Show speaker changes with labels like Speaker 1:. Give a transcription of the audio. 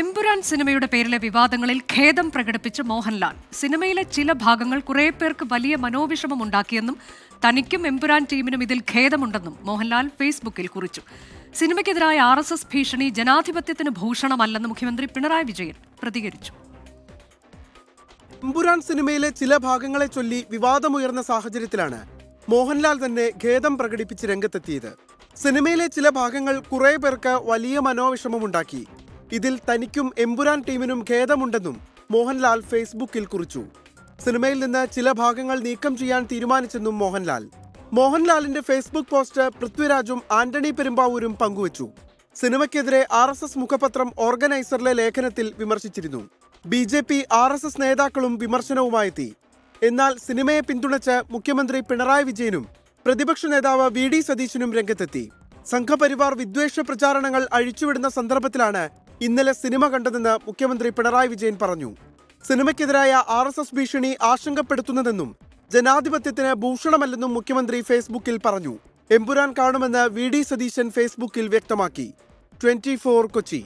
Speaker 1: എമ്പുരാൻ സിനിമയുടെ പേരിലെ വിവാദങ്ങളിൽ ഖേദം പ്രകടിപ്പിച്ച് മോഹൻലാൽ. സിനിമയിലെ ചില ഭാഗങ്ങൾ കുറെ പേർക്ക് വലിയ മനോവിഷമം ഉണ്ടാക്കിയെന്നും തനിക്കും എമ്പുരാൻ ടീമിനും ഇതിൽ ഖേദമുണ്ടെന്നും മോഹൻലാൽ ഫേസ്ബുക്കിൽ കുറിച്ചു. സിനിമയ്ക്കെതിരായ ആർ എസ് എസ് ഭീഷണി ജനാധിപത്യത്തിന് ഭൂഷണമല്ലെന്ന് മുഖ്യമന്ത്രി പിണറായി വിജയൻ പ്രതികരിച്ചു.
Speaker 2: എമ്പുരാൻ സിനിമയിലെ ചില ഭാഗങ്ങളെ ചൊല്ലി വിവാദമുയർന്ന സാഹചര്യത്തിലാണ് മോഹൻലാൽ തന്നെ ഖേദം പ്രകടിപ്പിച്ച് രംഗത്തെത്തിയത്. സിനിമയിലെ ചില ഭാഗങ്ങൾ കുറെ പേർക്ക് വലിയ മനോവിഷമമുണ്ടാക്കി. ഇതിൽ തനിക്കും എമ്പുരാൻ ടീമിനും ഖേദമുണ്ടെന്നും മോഹൻലാൽ ഫേസ്ബുക്കിൽ കുറിച്ചു. സിനിമയിൽ നിന്ന് ചില ഭാഗങ്ങൾ നീക്കം ചെയ്യാൻ തീരുമാനിച്ചെന്നും മോഹൻലാൽ. മോഹൻലാലിന്റെ ഫേസ്ബുക്ക് പോസ്റ്റ് പൃഥ്വിരാജും ആന്റണി പെരുമ്പാവൂരും പങ്കുവച്ചു. സിനിമയ്ക്കെതിരെ ആർ എസ് എസ് മുഖപത്രം ഓർഗനൈസറിലെ ലേഖനത്തിൽ വിമർശിച്ചിരുന്നു. B J P R S S നേതാക്കളും വിമർശനവുമായെത്തി. എന്നാൽ സിനിമയെ പിന്തുണച്ച് മുഖ്യമന്ത്രി പിണറായി വിജയനും പ്രതിപക്ഷ നേതാവ് വി ഡി സതീശനും രംഗത്തെത്തി. സംഘപരിവാർ വിദ്വേഷ പ്രചാരണങ്ങൾ അഴിച്ചുവിടുന്ന സന്ദർഭത്തിലാണ് ഇന്നലെ സിനിമ കണ്ടതെന്ന് മുഖ്യമന്ത്രി പിണറായി വിജയൻ പറഞ്ഞു. സിനിമയ്ക്കെതിരായ ആർ എസ് എസ് ഭീഷണി ആശങ്കപ്പെടുത്തുന്നതെന്നും ജനാധിപത്യത്തിന് ഭൂഷണമല്ലെന്നും മുഖ്യമന്ത്രി ഫേസ്ബുക്കിൽ പറഞ്ഞു. എമ്പുരാൻ കാണുമെന്ന് വി ഡി സതീശൻ ഫേസ്ബുക്കിൽ വ്യക്തമാക്കി. ട്വന്റി കൊച്ചി.